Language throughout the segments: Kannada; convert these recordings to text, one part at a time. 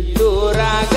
ಇದ್ದೂರಾಗ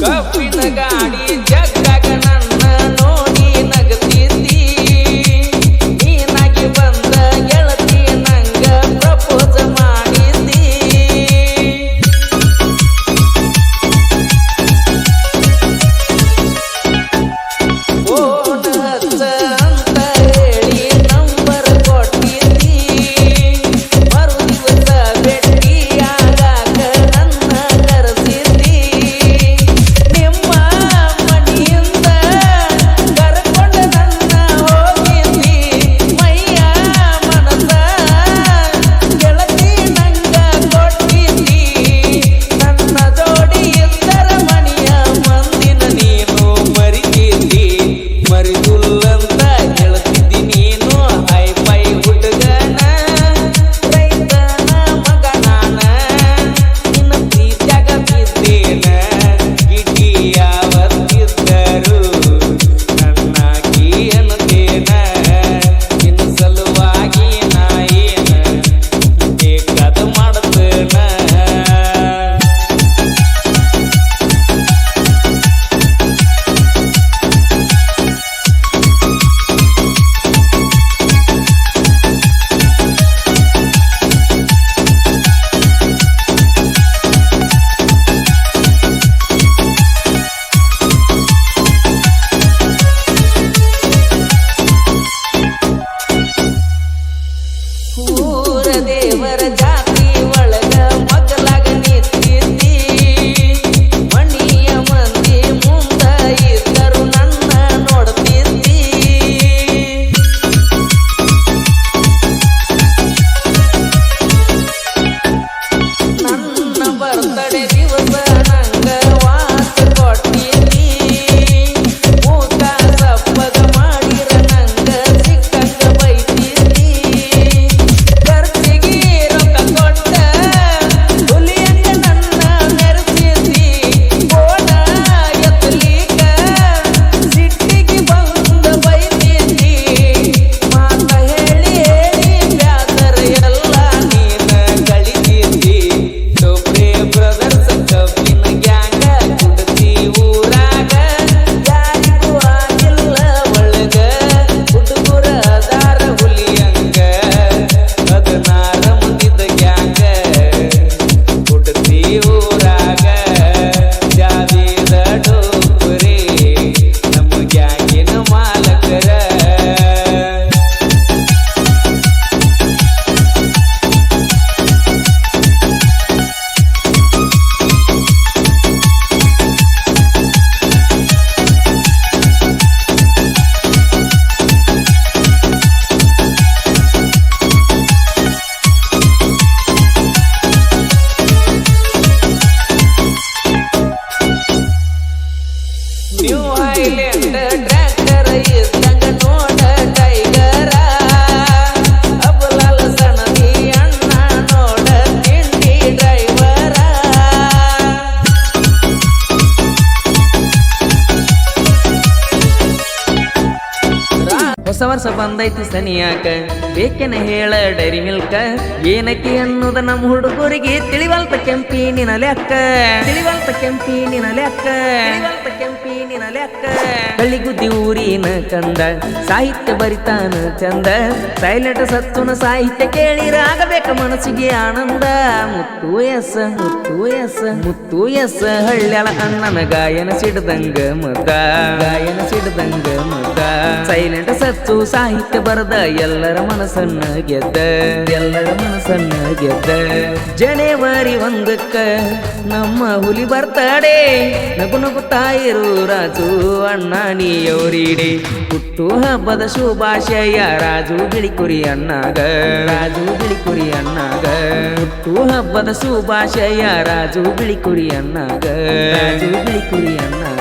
ಕಬ್ಬಿನ ಗಾಡಿ ಜಗ್ಗಾಗ ಬಾಸ ಬಂದೈತಿ ಸನಿಯಾಕ. ಬೇಕೆನ ಹೇಳ ಡೈರಿ ಮಿಲ್ಕ. ಏನಕ್ಕೆ ಅನ್ನೋದ ನಮ್ಮ ಹುಡುಗರಿಗೆ ತಿಳಿವಲ್ತ ಕೆಂಪಿ ನಿನ ಲೆಕ್ಕ. ತಿಳಿವಲ್ತ ಕೆಂಪಿ ನಿನ ಲೆಕ್ಕ. ತಿಳಿವಲ್ತ ಕೆಂಪಿ ಲೆಕ್ಕ ಕಳ್ಳಿಗುದ್ದಿ ಊರಿನ ಕಂದ, ಸಾಹಿತ್ಯ ಬರಿತಾನ ಚಂದ. ಸೈಲೆಂಟ್ ಸತ್ತುನ ಸಾಹಿತ್ಯ ಕೇಳಿರಾಗಬೇಕ ಮನಸ್ಸಿಗೆ ಆನಂದ. ಮುತ್ತು ಎಸ್ ಮುತ್ತು ಎಸ್ ಮುತ್ತು ಎಸ್. ಅಣ್ಣನ ಗಾಯನ ಸಿಡ್ದಂಗ ಮತ. ಗಾಯನ ಸಿಡ್ದಂಗ ಮತ. ಸೈಲೆಂಟ್ ಸತ್ತು ಸಾಹಿತ್ಯ ಬರದ ಎಲ್ಲರ ಮನಸ್ಸನ್ನ ಗೆದ್ದ. ಎಲ್ಲರ ಮನಸ್ಸನ್ನ ಗೆದ್ದ. ಜನವರಿ ಒಂದಕ್ಕ ನಮ್ಮ ಹುಲಿ ಬರ್ತಾಡೆ. ನಗು ನಗುತ್ತಾ ಇರು ರಾಜು ಅಣ್ಣ ನೀಯವರಿಡೆ ಹುಟ್ಟು ಹಬ್ಬದ ಶುಭಾಶಯ, ರಾಜು ಬಿಳಿಕುರಿ ಅಣ್ಣಾಗ. ರಾಜು ಬಿಳಿಕುರಿ ಅಣ್ಣಾಗ. ಹುಟ್ಟು ಹಬ್ಬದ ಶುಭಾಶಯ, ರಾಜು ಬಿಳಿಕುರಿ ಅಣ್ಣಾಗ. ರಾಜು ಬಿಳಿಕುರಿ ಅಣ್ಣಾಗ.